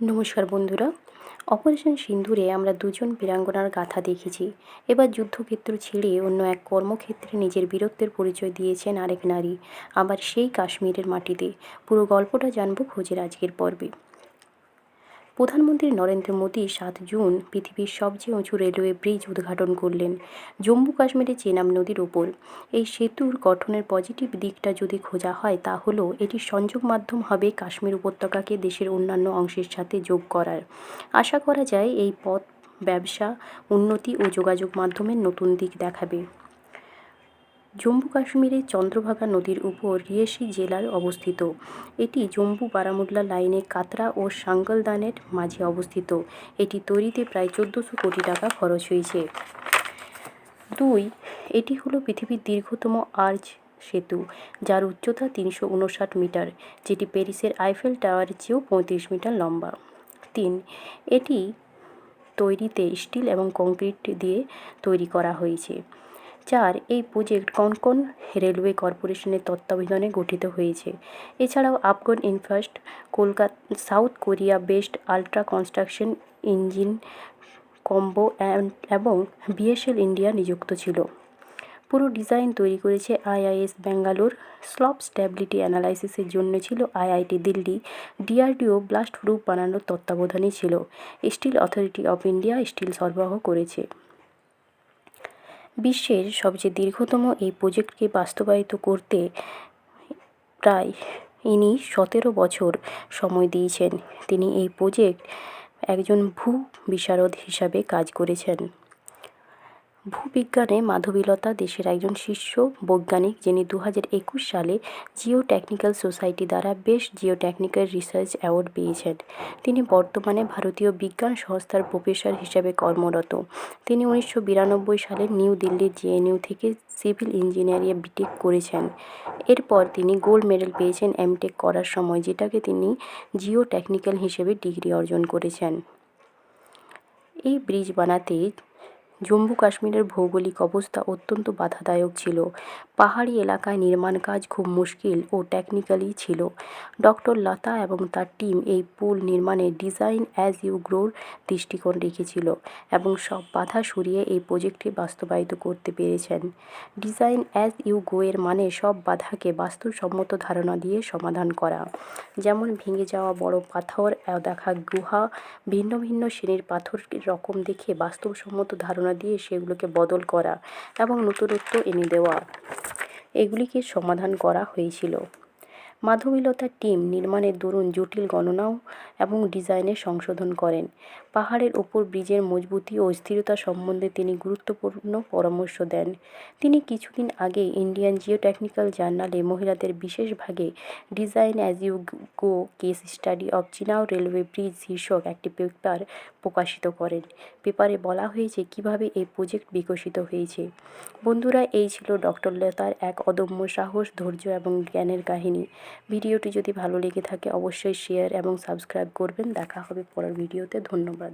নমস্কার বন্ধুরা। অপারেশন সিন্ধুরে আমরা দুজন বীরাঙ্গনার গাথা দেখেছি। এবার যুদ্ধক্ষেত্র ছেড়ে অন্য এক কর্মক্ষেত্রে নিজের বীরত্বের পরিচয় দিয়েছেন আরেক নারী। আবার সেই কাশ্মীরের মাটিতে। পুরো গল্পটা জানব খোঁজের আজকের পর্বে। প্রধানমন্ত্রী নরেন্দ্র মোদী সাত জুন পৃথিবীর সবচেয়ে উঁচু রেলওয়ে ব্রিজ উদ্ঘাটন করলেন জম্মু কাশ্মীরে চেনাম নদীর ওপর। এই সেতুর গঠনের পজিটিভ দিকটা যদি খোঁজা হয় তা হলো এটি সংযোগ মাধ্যম হবে কাশ্মীর উপত্যকাকে দেশের অন্যান্য অংশের সাথে যোগ করার। আশা করা যায় এই পথ, ব্যবসা, উন্নতি ও যোগাযোগ মাধ্যমের নতুন দিক দেখাবে। জম্মু কাশ্মীরের চন্দ্রভাগা নদীর উপর রিয়েসি জেলার অবস্থিত। এটি জম্মু বারামুল্লা লাইনে কাতরা ও সাঙ্গলদানের মাঝে অবস্থিত। এটি তৈরিতে প্রায় চোদ্দোশো কোটি টাকা খরচ হয়েছে। দুই, এটি হলো পৃথিবীর দীর্ঘতম আর্চ সেতু, যার উচ্চতা তিনশো উনষাট মিটার, যেটি প্যারিসের আইফেল টাওয়ারের চেয়েও পঁয়ত্রিশ মিটার লম্বা। তিন, এটি তৈরিতে স্টিল এবং কংক্রিট দিয়ে তৈরি করা হয়েছে। চার এই প্রজেক্ট কনকন রেলওয়ে কর্পোরেশনের তত্ত্বাবধানে গঠিত হয়েছে? এছাড়াও Afghan ইনফাস্ট Kolkata, South Korea best ultra construction engine combo এবং বিএসএল ইন্ডিয়া নিযুক্ত ছিল। পুরো ডিজাইন তৈরি করেছে আইআইএস ব্যাঙ্গালোর। স্লপ স্ট্যাবিলিটি অ্যানালাইসিসের জন্য ছিল IIT Delhi. DRDO blast proof বানানোর তত্ত্বাবধানে ছিল। Steel authority of India steel সরবরাহ করেছে। বিশ্বের সবচেয়ে দীর্ঘতম এই প্রোজেক্টকে বাস্তবায়িত করতে প্রায় ইনি সতেরো বছর সময় দিয়েছেন। তিনি এই প্রোজেক্ট একজন ভূ বিশারদ হিসাবে কাজ করেছেন। ভূবিজ্ঞানে মাধবীলতা দেশের একজন শীর্ষ বৈজ্ঞানিক যিনি দু হাজার একুশ সালে জিও টেকনিক্যাল সোসাইটি দ্বারা বেশ জিও টেকনিক্যাল রিসার্চ অ্যাওয়ার্ড পেয়েছেন। তিনি বর্তমানে ভারতীয় বিজ্ঞান সংস্থার প্রফেসর হিসাবে কর্মরত। তিনি উনিশশো বিরানব্বই সালে নিউ দিল্লির জেএনইউ থেকে সিভিল ইঞ্জিনিয়ারিং বিটেক করেছেন। এরপর তিনি গোল্ড মেডেল পেয়েছেন এমটেক করার সময়, যেটাকে তিনি জিও টেকনিক্যাল হিসেবে ডিগ্রি অর্জন করেছেন। এই ব্রিজ বানাতে জম্মু কাশ্মীরের ভৌগোলিক অবস্থা অত্যন্ত বাধাদায়ক ছিল। পাহাড়ি এলাকায় নির্মাণ কাজ খুব মুশকিল ও টেকনিক্যালি ছিল। ডক্টর লতা এবং তার টিম এই পুল নির্মাণে ডিজাইন অ্যাজ ইউ গ্রোর দৃষ্টিকোণ রেখেছিল এবং সব বাধা সরিয়ে এই প্রজেক্টটি বাস্তবায়িত করতে পেরেছেন। ডিজাইন অ্যাজ ইউ গো এর মানে সব বাধাকে বাস্তুসম্মত ধারণা দিয়ে সমাধান করা। যেমন ভেঙে যাওয়া বড় পাথর দেখা গুহা, ভিন্ন ভিন্ন শ্রেণির পাথর রকম দেখে বাস্তবসম্মত ধারণা ধারণা দিয়ে সেগুলোকে বদল করা এবং নতুনত্ব এনে দেওয়া। এগুলিকে সমাধান করা হয়েছিল। মাধবীলতার টিম নির্মাণের দরুন জটিল গণনাও এবং ডিজাইনে সংশোধন করেন। পাহাড়ের ওপর ব্রিজের মজবুতি ও স্থিরতা সম্বন্ধে তিনি গুরুত্বপূর্ণ পরামর্শ দেন। তিনি কিছুদিন আগে ইন্ডিয়ান জিওটেকনিক্যাল জার্নালে মহিলাদের বিশেষ ভাগে design as you go case study of Chenab railway bridge শীর্ষক একটি পেপার প্রকাশিত করেন। পেপারে বলা হয়েছে কীভাবে এই প্রজেক্ট বিকশিত হয়েছে। বন্ধুরা, এই ছিল ডক্টর লতার এক অদম্য সাহস, ধৈর্য এবং জ্ঞানের কাহিনী। ভিডিওটি যদি ভালো লেগে থাকে অবশ্যই শেয়ার এবং সাবস্ক্রাইব করবেন। দেখা হবে পরের ভিডিওতে। ধন্যবাদ।